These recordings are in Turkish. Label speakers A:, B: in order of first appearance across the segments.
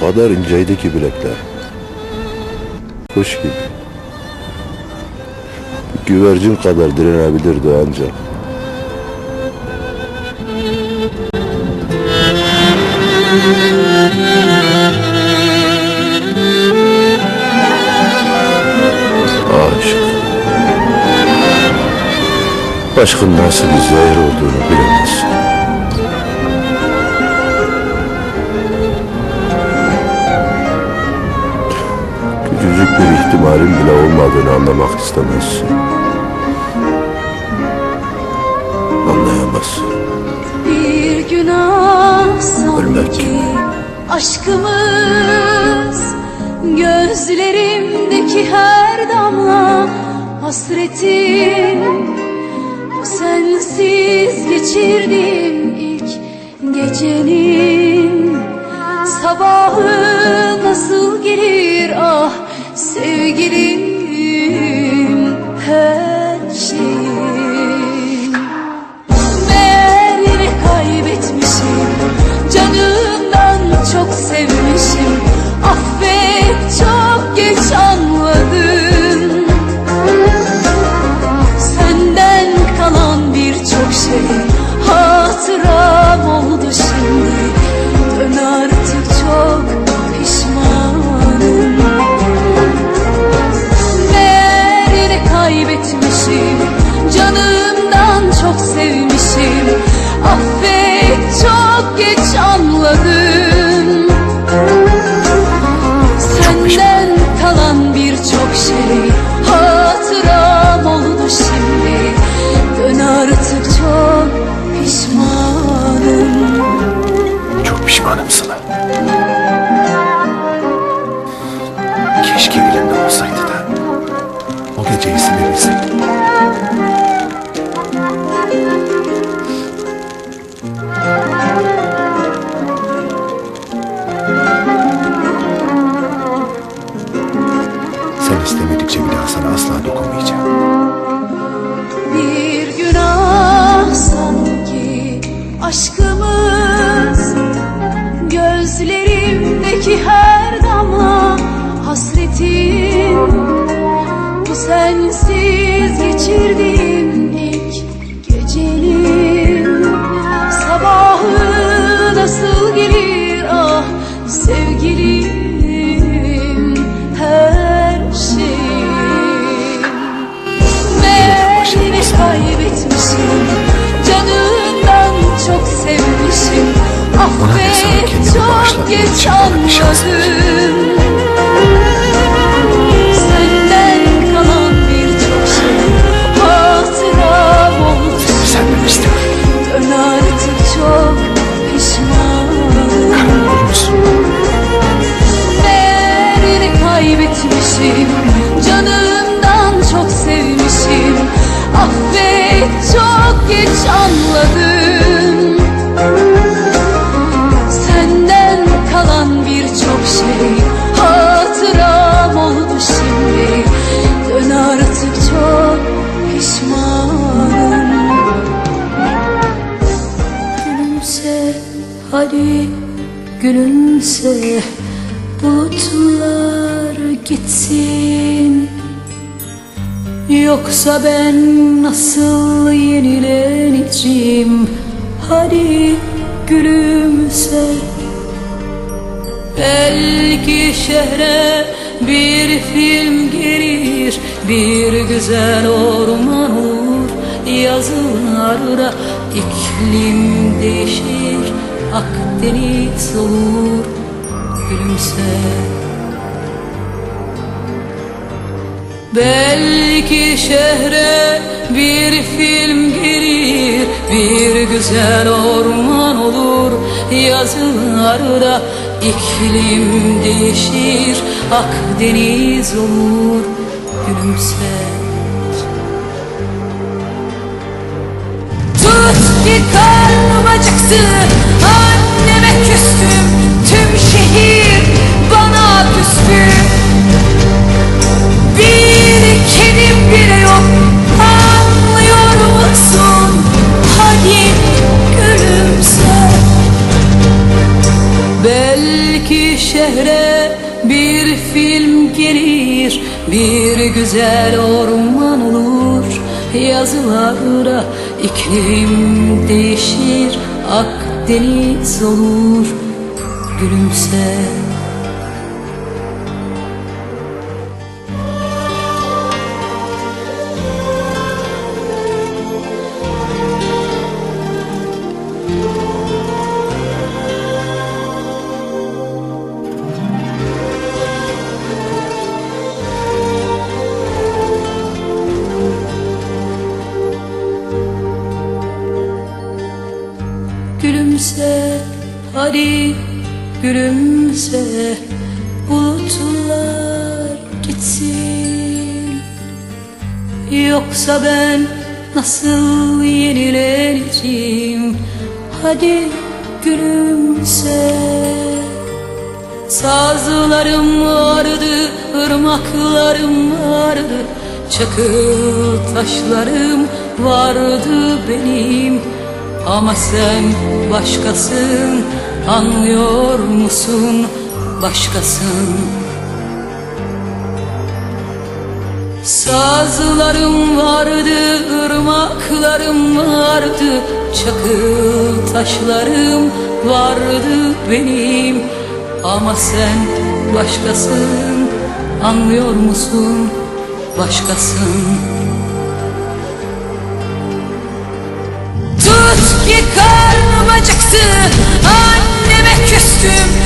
A: Kadar inceydi ki bilekler. Kuş gibi. Güvercin kadar direnebilirdi ancak. Aşk. Aşkın nasıl bir zehir olduğunu bilemezsin. Küçücük bir ihtimalin bile olmadığını anlamak istemezsin. Anlayamazsın.
B: Bir günah sanki aşkımız Gözlerimdeki her damla hasretin Bu sensiz geçirdiğim ilk gecenin Sabahı nasıl gelir ah sevgilim geç anladım Senden kalan birçok şey Gözlerimdeki her damla hasretin Bu sensiz geçirdiğim ilk gecenin Sabahı nasıl gelir? Ah sevgilim
C: Ona ve sana kendimi
B: geç
C: için bana bir şans ver.
B: anladım. Senden kalan birçok şey kaybetmişim. Canımdan çok sevmişim. Affet çok geç anladım gülümse Bulutlar gitsin. Yoksa ben nasıl yenileneceğim? Hadi gülümse. Belki şehre bir film gelir Bir güzel orman olur. Yazılarda iklim değişir Akdeniz olur Gülümse. Belki şehre bir film gelir Bir güzel orman olur. Yazılarda iklim değişir Akdeniz olur Gülümse Anlat ki karnım acıktı Anneme küstüm. Tüm şehir bana küstü. Bir kedim bile yok. Anlıyor musun? Hadi gülümse. Belki şehre
D: bir film gelir Bir güzel orman olur. Yazılara iklim değişir Akdeniz olur Gülümse hadi gülümse Bulutlar gitsin. Yoksa ben nasıl yenileneceğim Hadi gülümse. Sazlarım vardı, ırmaklarım vardı. Çakıl taşlarım vardı benim. Ama sen başkasın, anlıyor musun? Başkasın Sazlarım vardı, ırmaklarım vardı Çakıl taşlarım vardı benim Ama sen başkasın, anlıyor musun? Başkasın Tut ki karnım acıktı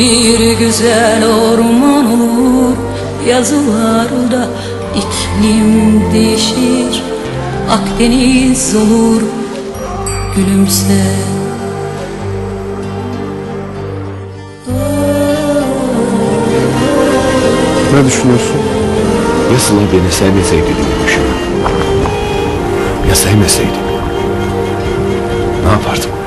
D: Bir güzel orman olur Yazılarda iklim değişir Akdeniz olur Gülümse
A: Ne düşünüyorsun?
C: Ya Sıla beni sevmeseydi düşünüyorum. Ya sevmeseydi? Ne yapardım?